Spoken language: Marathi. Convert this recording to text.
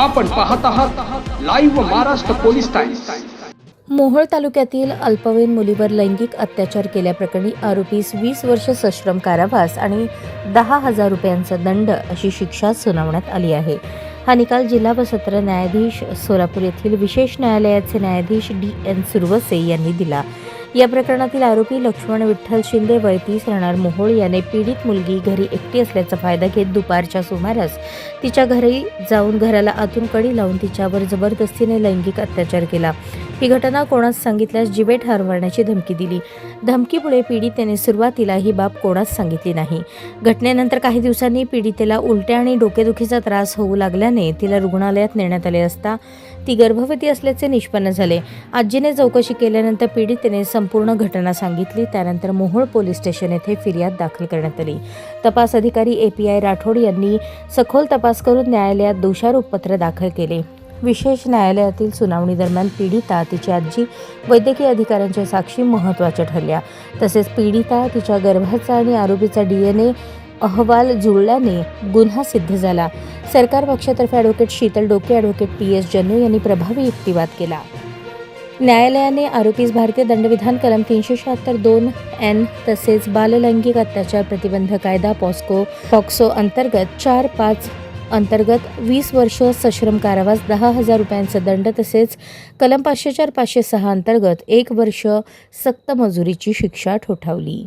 आपण पाहत आहात live Maharashtra police times Mohol तालुक्यातील अल्पवयीन मुलीवर लैंगिक अत्याचार केल्याप्रकरणी आरोपीस वीस वर्ष सश्रम कारावास आणि दहा हजार रुपयांचा दंड अशी शिक्षा सुनावण्यात आली आहे. हा निकाल जिल्हा व सत्र न्यायाधीश सोलापूर येथील विशेष न्यायालयाचे न्यायाधीश डी एन सुरवसे यांनी दिला. या प्रकरणातील आरोपी लक्ष्मण विठ्ठल शिंदे वय तीस राहणार मोहोळ याने पीडित मुलगी घरी एकटी असल्याचा फायदा घेत दुपारच्या सुमारास तिच्या घरी जाऊन घराला आतून कडी लावून तिच्यावर जबरदस्तीने लैंगिक अत्याचार केला. ही घटना कोणास सांगितल्यास जिवे हरवण्याची धमकी दिली. धमकीमुळे पीडितेने सुरुवातीला ही बाब कोणास सांगितली नाही. घटनेनंतर काही दिवसांनी पीडितेला उलट्या आणि डोकेदुखीचा त्रास होऊ लागल्याने तिला रुग्णालयात नेण्यात आले असता ती गर्भवती असल्याचे निष्पन्न झाले. आजीने चौकशी केल्यानंतर पीडितेने संपूर्ण घटना सांगितली. त्यानंतर मोहोळ पोलीस स्टेशन येथे फिर्याद दाखल करण्यात आली. तपास अधिकारी ए पी आय राठोड यांनी सखोल तपास करून न्यायालयात दोषारोपपत्र दाखल केले. विशेष न्यायालयातील सुनावणी दरम्यान पीडिता तिची आजी वैद्यकीय अधिकाऱ्यांच्या साक्षी महत्त्वाच्या ठरल्या. तसेच पीडिता तिच्या गर्भाचा आणि आरोपीचा डी एन ए अहवाल जुळल्याने गुन्हा सिद्ध झाला. सरकार पक्षातर्फे ॲडव्होकेट शीतल डोके ॲडव्होकेट पी एस जन्नू यांनी प्रभावी युक्तिवाद केला. न्यायालयाने आरोपीस भारतीय दंडविधान कलम तीनशे शहात्तर दोन एन तसेच बाललैंगिक अत्याचार प्रतिबंध कायदा पॉस्को पॉक्सो अंतर्गत चार पाच अंतर्गत वीस वर्ष सश्रम कारावास दहा हजार रुपयांचा दंड तसेच कलम पाचशे चार पाचशे सहा अंतर्गत एक वर्ष सक्त मजुरीची शिक्षा ठोठावली.